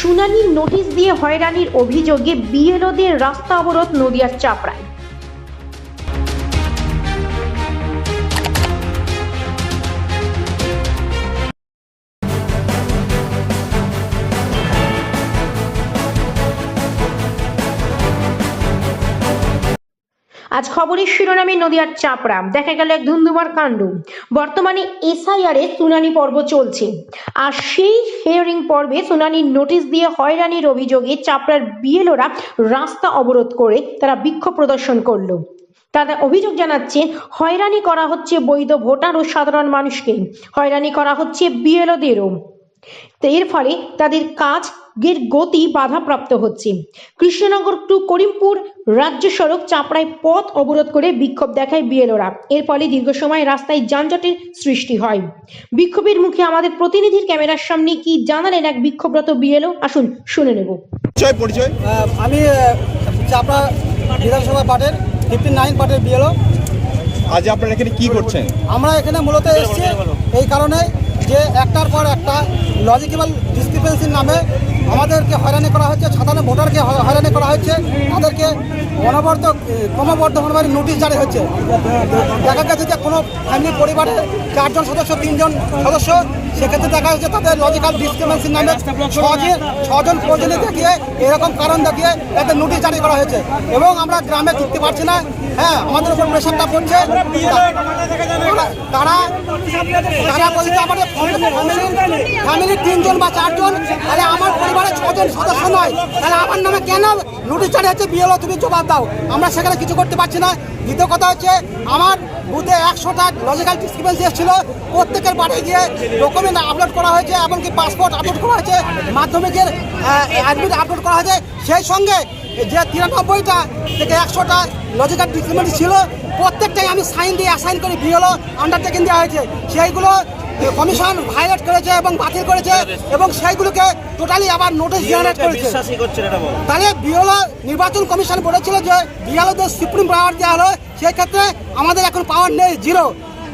শুনানির নোটিশ দিয়ে হয়রানির অভিযোগে বিএলওদের রাস্তা অবরোধ নদিয়ার চাপড়ায়। আজ খবরের শিরোনামে নদিয়ার চাপড়া দেখা গেল এক ধুন্ধুমার কাণ্ড। বর্তমানে এসআইআর শুনানি পর্ব চলছে। আর সেই হিয়ারিং পর্বে শুনানির নোটিশ দিয়ে হয়রানির অভিযোগে চাপড়ার বিএলওরা রাস্তা অবরোধ করে তারা বিক্ষোভ প্রদর্শন করল। তারা অভিযোগ জানাচ্ছে, হয়রানি করা হচ্ছে বৈধ ভোটার ও সাধারণ মানুষকে। হয়রানি করা হচ্ছে বিএলওদেরও। এর ফলে তাদের কাজ এর গতি বাধাপ্রাপ্ত হচ্ছে। কৃষ্ণনগর টু করিমপুর রাজ্য সড়ক চাপড়ায় পথ অবরোধ করে বিক্ষোভ দেখায় বিএলওরা। এর ফলে দীর্ঘ সময় রাস্তায় যানজটের সৃষ্টি হয়। বিক্ষোভের মুখে আমাদের প্রতিনিধির ক্যামেরার সামনে কি জানালেন এক বিক্ষোভরত বিএলও? আসুন শুনে নেব। পরিচয় পরিচয়। আহ, আমি চাপড়া বিধানসভা পার্টের ফিফটি নাইন পার্টের বিএলও। আজ আপনারা এখানে কি করছেন? আমরা এখানে মূলত এসেছি এই কারণে যে একটার পর একটা লজিক্যাল ডিসক্রিপেন্সির নামে আমাদেরকে হয়রানি করা হচ্ছে সাধারণ ভোটারকে হয়রানি করা হচ্ছে। অনবরত ক্রমবর্ধমানভাবে নোটিশ জারি হচ্ছে। দেখা গেছে যে কোনো ফ্যামিলি পরিবারে চারজন সদস্য, তিনজন সদস্য, সেক্ষেত্রে দেখা যাচ্ছে তাদের লজিক্যাল ডিসক্রিপেন্সির নামে ছজন ছজন প্রয়োজনে দেখিয়ে, এরকম কারণ দেখিয়ে তাদের নোটিশ জারি করা হয়েছে। এবং আমরা গ্রামে ঢুকতে পারছি না। হ্যাঁ আমাদের উপর প্রেশারটা পড়ছে। তারা- তারা তারা বলছে আমাদের ফ্যামিলি তিনজন বা চারজন, তাহলে আমার পরিবারের ছজন সদস্য নয়। তাহলে আমার নামে কেন নোটিশ জারি হচ্ছে? বিএলও তুমি জবাব দাও। আমরা সেখানে কিছু করতে পারছি না। দ্বিতীয় কথা হচ্ছে, আমার বুথে একশোটা লজিক্যাল ডিসক্রিপেন্সি এসেছিল। প্রত্যেকের বাড়ি গিয়ে ডকুমেন্ট আপলোড করা হয়েছে, এমনকি পাসপোর্ট আপলোড করা হয়েছে, মাধ্যমিকের অ্যাডমিট আপলোড করা হয়েছে। সেই সঙ্গে যে তিরানব্বইটা থেকে একশোটা লজিক্যাল ডিসক্রিপেন্সি ছিল, প্রত্যেকটাই আমি সাইন দিয়ে অ্যাসাইন করে বিএলও আন্ডারটেকিং দেওয়া হয়েছে। সেইগুলো কমিশন ভায়োলেট করেছে এবং বাতিল করেছে এবং সেইগুলোকে টোটালি আবার নোটিশ জেনারেট করেছে বিশ্বাসই করছেন এটা বল। তাহলে বিএলও নির্বাচন কমিশন বলেছিল যে বিএলওদের সুপ্রিম পাওয়ার দেওয়া হলো সেই ক্ষেত্রে আমাদের এখন পাওয়ার নেই জিরো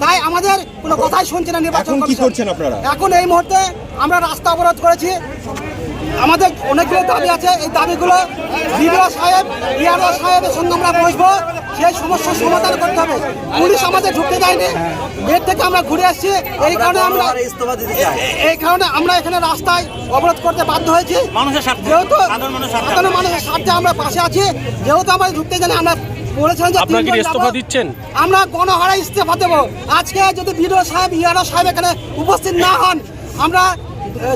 তাই আমাদের কোনো কথাই শুনছে না নির্বাচন কি কমিশন। করছেন আপনারা? এখন এই মুহূর্তে আমরা রাস্তা অবরোধ করেছি। আমাদের অনেকগুলো দাবি আছে এই দাবিগুলো বিডিও সাহেব বিআরও সাহেবের সঙ্গে আমরা বসবো সেই সমস্যার সমাধান করতে হবে পুলিশ আমাদের ঢুকতে দেয়নি বের থেকে আমরা ঘুরে আসছি এই কারণে আমরা ইস্তফা দিতে এই কারণে আমরা এখানে রাস্তায় অবরোধ করতে বাধ্য হয়েছি যেহেতু সাধারণ মানুষের স্বার্থে সাধারণ মানুষের স্বার্থে আমরা পাশে আছি যেহেতু আমাদের ঢুকতে জানি আমরা বলেছিলাম যে আপনারা কি ইস্তফা। দিচ্ছেন? আমরা গণহারা ইস্তফা দেবো আজকে যদি বিডিও সাহেব ইয়ারো সাহেব এখানে উপস্থিত না হন আমরা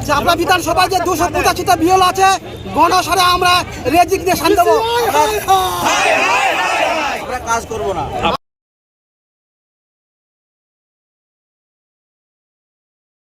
চাপড়া বিধানসভায় যে দুশো পঁচাশিটা বিএল আছে গণসারে আমরা রেজিগনেশন দেবো। আমরা কাজ করব না।